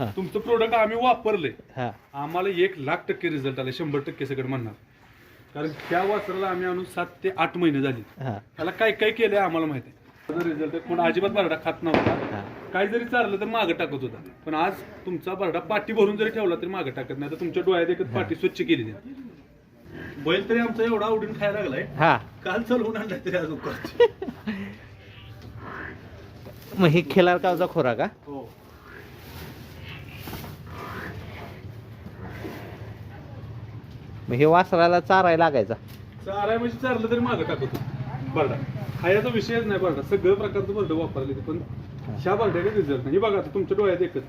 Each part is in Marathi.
हा. तुमचं प्रोडक्ट आम्ही वापरलंय. हा. आम्हाला एक लाख टक्के रिझल्ट आले शंभर टक्के सगळं म्हणणार. कारण त्या वासराला आम्ही आणून सात ते आठ महिने झाली. हा. त्याला काय काय केलंय आम्हाला माहिती आहे. रिझल्ट कोण अजिबात बरडा खात नव्हता. हा. काय जरी चाललं तर मागं टाकत होता. पण आज तुमचा बरडा पाठी भरून जरी ठेवला तरी मागं टाकत नाही. तर तुमच्या डोळ्यात एकच पाठी स्वच्छ केली त्याने. बैल तरी आमचा एवढा आवडून खायला लागलाय. हा. काल चालवून आणलाय तरी अजून करतोय. मग ही खेळार गावचा खोरा का? हो. मग हे वासराला चारायला लागायचा. चाराय म्हणजे चारलं तरी मागं टाकत बरडा खायचा विषयच नाही बरडा सगळं प्रकारचं बरडं वापरले पण ह्या बरड्याने रिझल्ट नाही. हे बघा आता तुमच्या डोळ्यात एकच.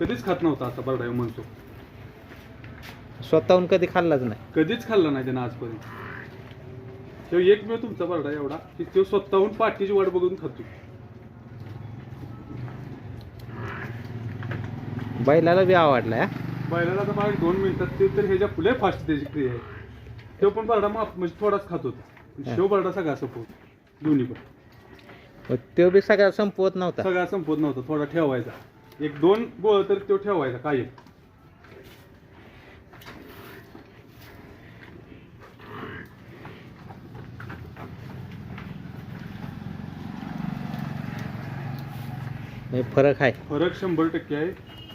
कधीच खात नव्हता आता बरडा ह्यो म्हणतो. स्वतःहून कधी खाल्लाच नाही. कधीच खाल्ला नाही त्यानं आजपर्यंत. तो एकमेव तुमचा बरडा एवढा की तो स्वतःहून पाठीची वाट बघून खातो. बैलाला बी आवडलाय हा? बैलाला तर मला दोन मिनिटात ते तर ह्याच्या फुले फास्ट त्याची क्रिया आहे. तो पण बरडा माप म्हणजे थोडाच खात होता. शिव बरडा सगळा संपवत दोन्ही पण. मग तो बी सगळा संपवत नव्हता. सगळा संपवत नव्हता थोडा ठेवायचा. एक दोन गोळ तर तो ठेवायचा कायम. म्हणजे फरक आहे. फरक शंभर टक्के आहे.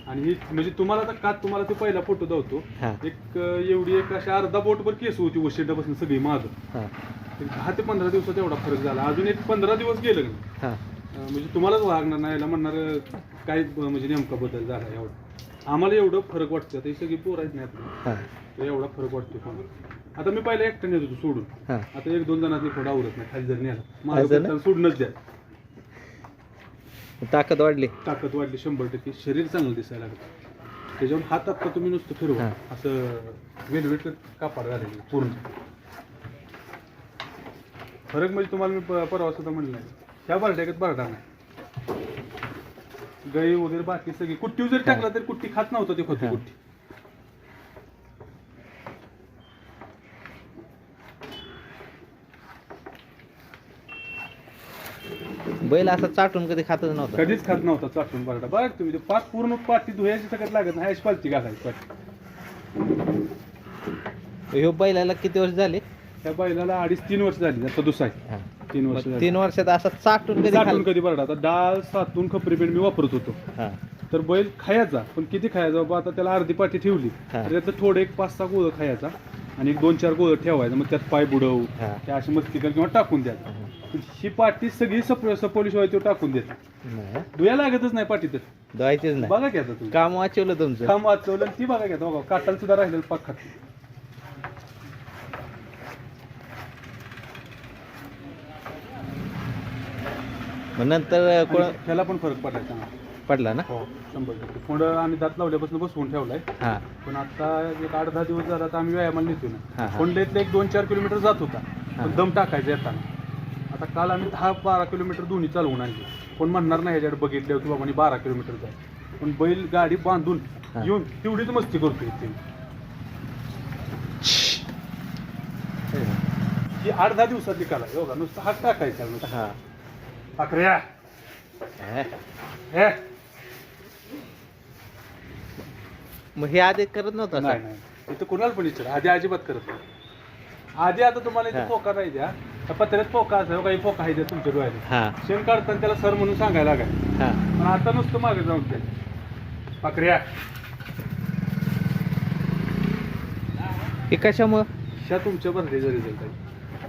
आणि ही म्हणजे तुम्हाला आता का तुम्हाला ते पहिला फोटो दावतो. हा. एक अं, एवढी एक अशा अर्धा बोटभर केस होती वशिंडापासून सगळी माझं हा. एक दहा ते पंधरा दिवसात एवढा फरक झाला. अजून एक पंधरा दिवस गेलं का नाही, हा. अं, म्हणजे तुम्हालाच वागणार नाही याला म्हणणार अं, काय ब- म्हणजे नेमका बदल झाला एवढा. आम्हाला एवढं फरक वाटतं. आता ही सगळी पोर आहेत नाही आपली. हा. तर एवढा फरक वाटतो आता मी पहिला एकटा नेत होतो सोडून. हा. आता एक दोन जणांनी थोडा आवडत नाही. खाली जर नेला. माझं? पण सोडूनच द्या. ताकद वाढली. ताकद वाढली शंभर टक्के. शरीर चांगलं दिसायला लागलं. त्याच्यावर हात आता तुम्ही नुसतं फिरवा. हा. असं वेलवेट कापड घालेलं पूर्ण. फरक म्हणजे तुम्हाला मी प- परवा सुद्धा म्हणलं नाही. ह्या बरड्यागत बरडा नाही. गाई वगैरे बाकी सगळी कुट्टी जरी टाकला तरी कुट्टी खात नव्हतं ते हा. कुट्टी. बैल असा चाटून कधी खातच नव्हता कधीच खात नव्हता चाटून बरडा बघ तुम्ही ते पाच पूर्ण पाठी धुयाची सगळ्यात लागत नाही अशी पालती घालायची पाठी ह्यो बैलाला किती वर्ष झाले त्या बैलाला अडीच तीन वर्ष झाली आता दुसरा आहे हा. तीन वर्ष मग झाली. तीन वर्षात असा चाटून कधी साठून खाल्लं? कधी बरडा आता डाळ सातून खपरी पेंड मी वापरत होतो हा तर बैल खायचा पण किती खायचा बाबा आता त्याला अर्धी पाठी ठेवली हा. तर त्यातलं थोडं एक पाच सहा गोळं खायचा आणि एक दोन चार गोळं ठेवायचं मग त्यात पाय बुडवू हा. त्या अशी मस्ती कर किंवा टाकून द्यायचं हा. पाठी सगळी सप सपोलिशिवाय तो टाकून देत. नाही. दुया लागतच नाही पाठी तर. धुवायचीच नाही. बघा की आता तुम्ही. काम वाचवलं तुमचं. काम वाचवलं आणि ती बघा की आता बघा काटाला सुद्धा राहिलेलं पाक खात मग नंतर कोण ह्याला पण फरक पडायचा. पडला ना? हो शंभर टक्के. थोडं आम्ही दात लावल्यापासून बसवून ठेवलाय. हा. पण आता एक आठ दहा दिवस झाला तर आम्ही व्यायामाला नेतो हा, ना हा. एक दोन चार किलोमीटर जात होता. हा. पण दम टाकायचा येताना. आता काल आम्ही दहा बारा किलोमीटर दोन्ही चालवून आणली. कोण म्हणणार नाही ह्याच्याकडे बघितलं की बाबा बारा किलोमीटर जाय पण बैल गाडी बांधून हा. येऊन तेवढीच मस्ती करतोय ते. ही आठ दहा दिवसातली काल आहे. बघा नुसतं हात टाकायचा नुसतं. हा. अकऱ्या हे. हे. मग हे आधी करत नव्हतं नाही? नाही. इथं कुणाला पण विचार. आधी अजिबात करत नाही. आधी आता तुम्हाला इथे हा. फोका नाही द्या. पत्र्यात फोका असेल काही फोका आहे तुमच्या डोळ्यात. हा. शेण काढताना त्याला सर म्हणून सांगायला लागाय हा. पण आता नुसतं मागे जाऊन ते. पाकऱ्या हे कशामुळं? ह्या तुमच्या बर्थडेचा रिझल्ट आहे.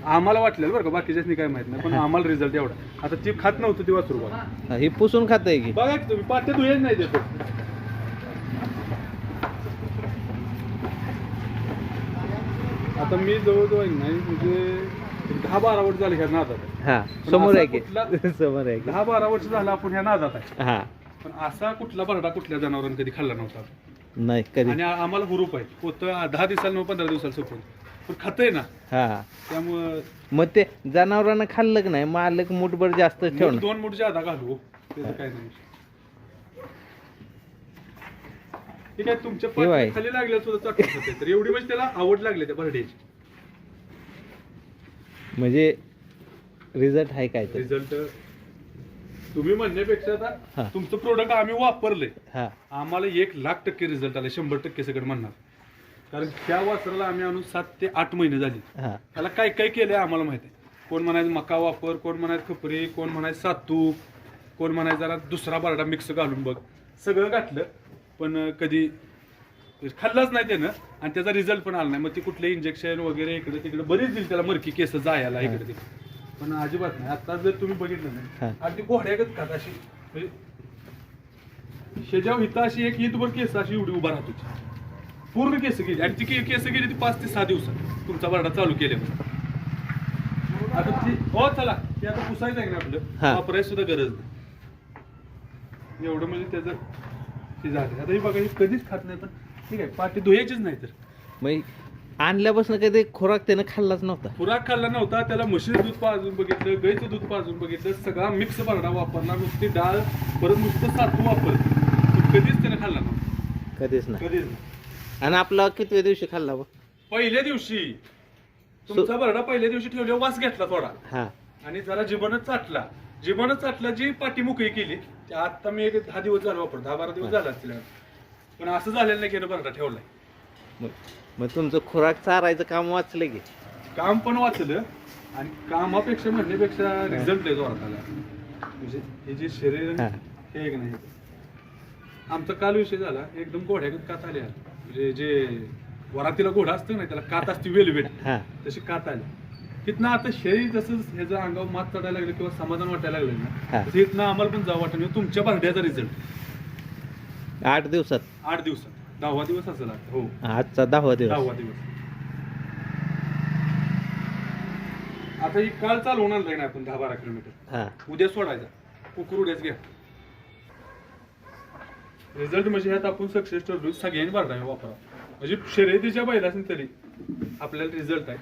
आम्हाला वाटलेलं बरं का बाकीच्याच काय माहीत नाही पण आम्हाला रिझल्ट एवढा. आता ती खात नव्हतं ती वासरू बघा हा, हे पुसून खात आहे की? बघा की तुम्ही पाट्या धुयेच नाही देतो. आता मी जवळजवळ नाही म्हणजे दहा बारा वर्ष झाले ह्या नादात आहे. हा समोर आहे की? समोर आहे की? दहा बारा वर्ष झालं आपण ह्या नादात आहे. हा. पण असा कुठला बरडा कुठल्या जनावरांनी कधी खाल्ला नव्हता? नाही कधी. आणि आ- आम्हाला हुरूप आहे. होतं दहा दिवसाला पंधरा दिवसाला सोपून पण खातंय ना. हा. त्यामुळं मग ते जनावरांना खाल्लं की नाही? मालक मुठभर जास्त मूठ- ठेवणं. दोन मूठ जादा घालू त्याचं काय नाही. ठीक आहे तुमच्या हे खाली लागल्या सुद्धा चाटून खाते. तर एवढी म्हणजे त्याला आवड लागली त्या बर्डेची म्हणजे रिझल्ट आहे काय तर. रिझल्ट तुम्ही म्हणण्यापेक्षा हा. आता तुमचं प्रोडक्ट आम्ही वापरलंय. हा. आम्हाला एक लाख टक्के रिझल्ट आले शंभर टक्के सगळं म्हणणार. कारण त्या वासराला आम्ही आणून सात ते आठ महिने झाली. हा. त्याला काय काय केलंय आम्हाला माहिती आहे. कोण म्हणायचं मका वापर कोण म्हणायचं खपरी कोण म्हणायचं सातू कोण म्हणायचं जरा दुसरा बारडा मिक्स घालून बघ. सगळं घातलं पण कधी खाल्लंच नाही त्यानं. आणि त्याचा रिझल्ट पण आला नाही. मग ती कुठले इंजेक्शन वगैरे इकडे तिकडे बरीच दिली त्याला मरकी केस जायला इकडे तिकडे. पण अजिबात नाही. आता जर तुम्ही बघितलं हा. नाही अगदी घोड्यागत खात अशी म्हणजे शेजाव हिता अशी एक हितभर केस अशी एवढी उभा राहत होती. पूर्ण केस गेली. आणि ती के- केस गेली ती पाच ते सहा दिवसात. तुमचा बरडा चालू केले आता ती हो चला. ते आता पुसायचं आहे ना आपलं. वापरायची सुद्धा गरज नाही. एवढं म्हणजे त्याचं ते झालं आता ही बघा ही कधीच खात नाही पण ठीक आहे पाठी धुयाचीच नाही तर. मग आणल्यापासून कधी खुराक त्यानं खाल्लाच नव्हता. खुराक खाल्ला नव्हता त्याला म्हशीचं दूध पाजून बघितलं गाईचं दूध पाजून बघितलं सगळा मिक्स बरडा वापरला नुसती डाळ परत नुसतं सातू वापरलं पण कधीच त्याने खाल्ला नव्हता. कधीच नाही. कधीच नाही. आणि आपला कितव्या दिवशी खाल्ला बा? पहिल्या दिवशी. तुमचा बरडा पहिल्या दिवशी ठेवल्यावर वास घेतला थोडा. हा. आणि जरा जिबनच चाटला. जिबनच चाटला जी पाठी मोकळी केली ते आता मी एक दहा दिवस झाला वापर दहा बारा दिवस झाला असतील. पण असं झालेलं नाही की यानं बरडा ठेवलाय. मग मग तुमचं खुराक चारायचं काम वाचलं की? काम पण वाचलं आणि कामापेक्षा म्हणण्यापेक्षा रिझल्ट लय जोरात आला. म्हणजे हे जे शरीर हा. हे एक नाही. आमचा काल विषय झाला एकदम घोड्यागत कात आले म्हणजे जे वरातीला घोडा असतो ना त्याला कात असते वेलवेट. हा. तशी कात आली. तिथनं आता शरीर जसं ह्याचं अंगावर मात चढायला लागलं किंवा समाधान वाटायला लागलं हा. ना तसं इथनं आम्हाला पण जावं वाटत तुमच्या बर्ड्याचा रिझल्ट आठ दिवसात. आठ दिवसात. दहावा दिवस असेल आता हो. आजचा दहावा दिवस. दहावा दिवस. आता ही काल चालू होणार नाही आपण दहा बारा किलोमीटर. हा. उद्या सोडायचा. उद्याच घ्या. रिझल्ट म्हणजे ह्यात आपण सक्सेस ठरलो सगळ्यांनी भरला वापरा म्हणजे शर्यतीच्या बैलासून तरी आपल्याला रिझल्ट आहे.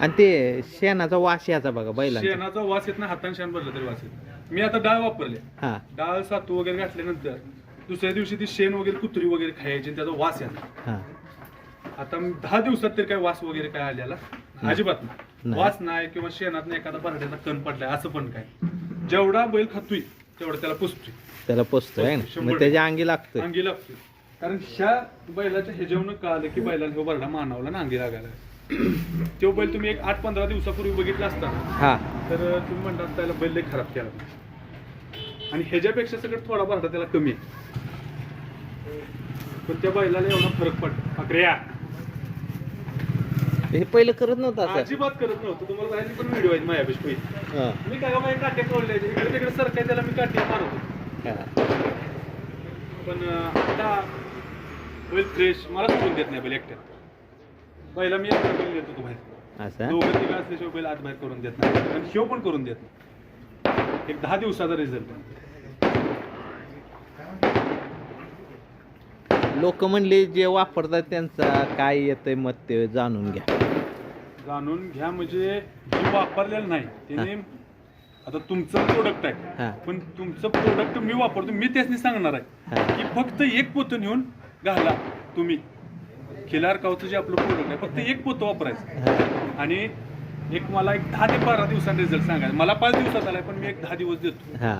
आणि ते शेणाचा वास याचा बघा बैलांचा. शेणाचा वास येत नाही हाताने शेण भरलं तरी वास येत मी आता डाळ वापरले. हा. डाळ सातू वगैरे घातल्यानंतर दुसऱ्या दिवशी ती शेण वगैरे कुत्री वगैरे खायची आणि त्याचा वास यायचा. हा. आता मी दहा दिवसात तरी काय वास वगैरे काय आलेला? अजिबात नाही. नाही. वास नाही किंवा शेणात एखादा बरड्याचा कण पडलाय असं पण काय. जेवढा बैल खातोय तेवढा त्याला पुसतोय. त्याला पोचतोय है ना? शंभर मग त्याच्या अंगी लागतोय. अंगी लागतोय. कारण ह्या बैलाच्या ह्याच्यावरून कळालं की बैलाला ह्यो बरडा मानवला ना अंगी लागायला. तो बैल तुम्ही एक आठ पंधरा दिवसापूर्वी बघितला असता हा. तर तुम्ही म्हणतात त्याला बैल लय खराब केला. आणि ह्याच्यापेक्षा सगळं थोडा बरडा त्याला कमी आहे. पण त्या बैलाला एवढा फरक पडतो अकऱ्या. हे पहिलं करत नव्हतं असं. अजिबात करत नव्हतं. तुम्हाला बाहेरची पण व्हिडिओ आहेत माझ्यापेक्षा पहिले. हा, मी काय माझ्या काट्या तोडल्या इकडे तिकडे सरकाय त्याला मी काट्या मारत होतो हा. पण अं, आता बैल फ्रेश मला सोडून देत नाही बैल एकट्या पहिला मी एकटा बैल देत बाहेर असं? दोघं तिघं असल्याशिवाय बैल आत बाहेर करून देत नाही. आणि शिव पण करून देत नाही. एक दहा दिवसाचा रिझल्ट लोक म्हणले जे वापरतात त्यांचा काय येतंय मत ते जाणून घ्या. जाणून घ्या म्हणजे जे वापरलेलं नाही त्याने आता तुमचं प्रोडक्ट हा. आहे पण तुमचं प्रोडक्ट मी वापरतो मी त्याच सांगणार आहे. हा. की फक्त एक पोतं नेऊन घाला तुम्ही. खिलार कावचं जे आपलं प्रोडक्ट आहे फक्त एक पोतं वापरायचं. हा, आणि एक मला एक दहा ते बारा दिवसांनी रिझल्ट सांगायचा. मला पाच दिवसात आलाय पण मी एक दहा दिवस देतो. हा.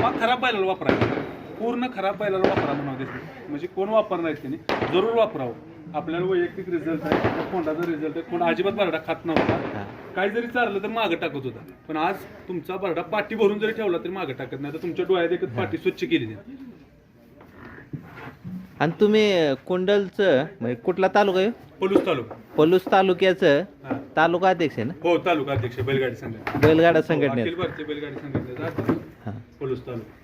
मग खराब बैलाला वापरायचं. पूर्ण खराब बैलाला वापरा म्हणावं देत म्हणजे कोण वापरणार आहेत त्यांनी जरूर वापरावं. आपल्याला वैयक्तिक रिझल्ट आहे कोंडाचा रिझल्ट आहे. कोण अजिबात बरडा खात नव्हता. काही जरी चाललं तर मागं टाकत होता. पण आज तुमचा बरडा पाठी भरून जरी ठेवला तरी मागं टाकत नाही. तर तुमच्या डोळ्यात एकच पाठी स्वच्छ केली जाते आणि तुम्ही कुंडलचं म्हणजे कुठला तालुका आहे? पलूस तालुका. पलूस तालुक्याचं. तालुका अध्यक्ष आहे ना? हो तालुका अध्यक्ष बैलगाडी संघटना. बैलगाडा हो, संघटनेत भारतीय बैलगाडी संघटनेचा पलूस तालुका.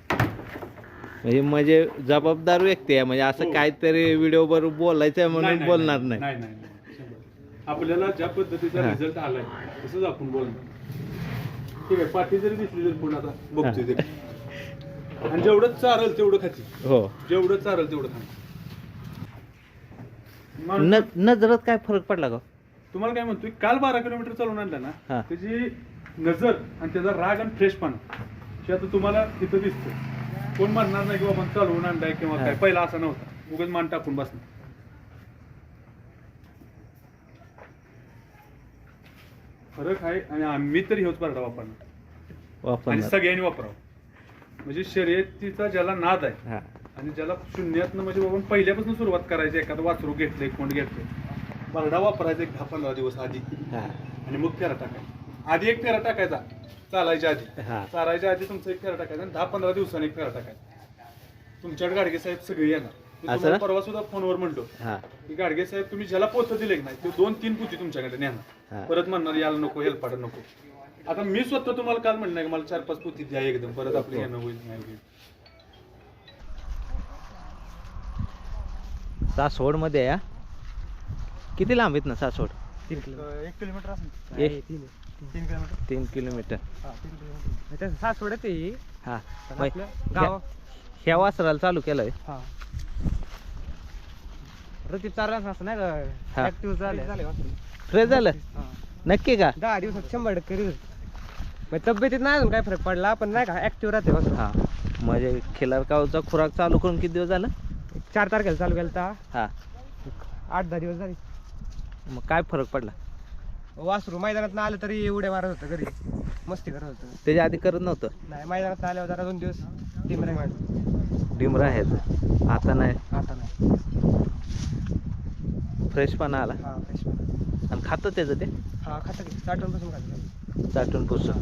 म्हणजे म्हणजे जबाबदार व्यक्ती आहे म्हणजे असं हो. काहीतरी व्हिडिओ वर बोलायचं आहे म्हणून बोलणार नाही. नाही. नाही, नाही, शंभर. आपल्याला ज्या पद्धतीचा हा. रिझल्ट आलाय तसंच आपण बोलणार. ठीक आहे पाठी जरी दिसली जर कोण आता बघतोय ते. आणि जेवढं चारल तेवढं खाती. हो. जेवढं चारल तेवढं खा. न नजरात काय फरक पडला का? तुम्हाला काय म्हणतोय काल बारा किलोमीटर चालून आणलं हा. ना त्याची नजर आणि त्याचा राग आणि फ्रेशपणा हे आता तुम्हाला तिथं दिसतं कोण म्हणणार नाही की बाबा चालवून आणलाय किंवा. काय. पहिला असा नव्हता. उगाच मान टाकून बसणार. फरक आहे आणि आम्ही तरी हेच बरडा वापरणार. आणि सगळ्यांनी वापरावं. म्हणजे शर्यतीचा ज्याला नाद आहे आणि ज्याला शून्यातनं म्हणजे बाबा पहिल्यापासून सुरुवात करायची एखादं वासरू घेतलंय कोण घेतलंय. बरडा वापरायचा एक दहा पंधरा दिवस आधी. आणि मग फेरा टाकायचा. आधी एक फेरा टाकायचा. चालायच्या आधी. हा. चालायच्या आधी तुमचा एक फेरा टाकायचा आणि दहा पंधरा दिवसांनी एक फेरा टाकायचा. तुमच्याकडे गाडगे साहेब सगळे येणार. मी असं तुम्हाला ना? परवा सुद्धा फोनवर म्हणलो. हा. की गाडगे साहेब तुम्ही ज्याला पोत दिले की नाही ते दोन तीन पुती तुमच्याकडे हा. नेणार परत म्हणणार याला नको हेल्पाट नको. आता मी स्वतः तुम्हाला काल म्हणणार की मला चार पाच पुती द्या एकदम परत आपलं येणं होईल नाही होईल. सासवडमध्ये या किती लांब आहेत ना सासवड? एक किलोमीटर असेल. एक? तीन किलोमीटर? तीन किलोमीटर. हा तीन किलोमीटर. त्याचं सासवडच आहे ही. हा. पण मग आपलं गाव. ह्या वासराला चालू केलंय. हा. चालला असं नाही हा. का ऍक्टिव्ह झाले फ्रेश झालं? नक्की का? दहा दिवसात शंभर टक्के रिझल्ट मग तब्येतीत नाही अजून काय फरक पडला? पण नाही का? ऍक्टिव्ह राहते वासरू. हा. म्हणजे खिलार कावचा खुराक चालू करून किती दिवस झालं? एक चार तारखेला चालू केला हा. आठ दहा दिवस झाले. मग काय फरक पडला? वासरू मैदानात आलं तरी उड्या मारत होतं घरी. मस्ती करत होतं. त्याच्या आधी करत नव्हतं? नाही मैदानात आल्यावर जरा दोन दिवस टीम मारत डिमरा आहे आता नाही. आता नाही. फ्रेश पण आला. हा फ्रेश आणि खातं त्याचं ते? हा खाता की. साठवून पासून खातो चाटून पुसून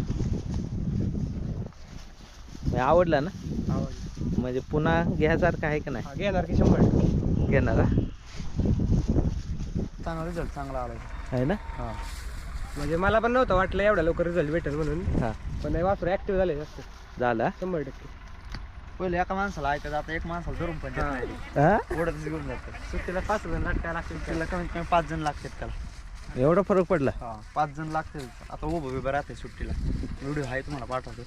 आवडला ना? आवडलं. म्हणजे पुन्हा घ्यायसारखं आहे का नाही? हा घेणार की शंभर टक्के. घेणार हा? चांगला रिझल्ट चांगला आला. आहे ना? हा. म्हणजे मला पण नव्हतं वाटलं एवढा लवकर रिझल्ट भेटेल म्हणून. हा. पण हे वासरू ऍक्टिव्ह झाले जास्त. झाला? शंभर टक्के. पहिले एका माणसाला ऐकत आता एक माणसाला धरून पण देत हा. नाही. हा? ओढतच घेऊन सुट्टीला पाच जण लटकाय लागतील त्याला कमीत कमी पाच जण लागतात त्याला. एवढा फरक पडला? हा पाच जण लागतील आता उभं बिभं राहते सुट्टीला. व्हिडिओ आहे तुम्हाला पाठवतो.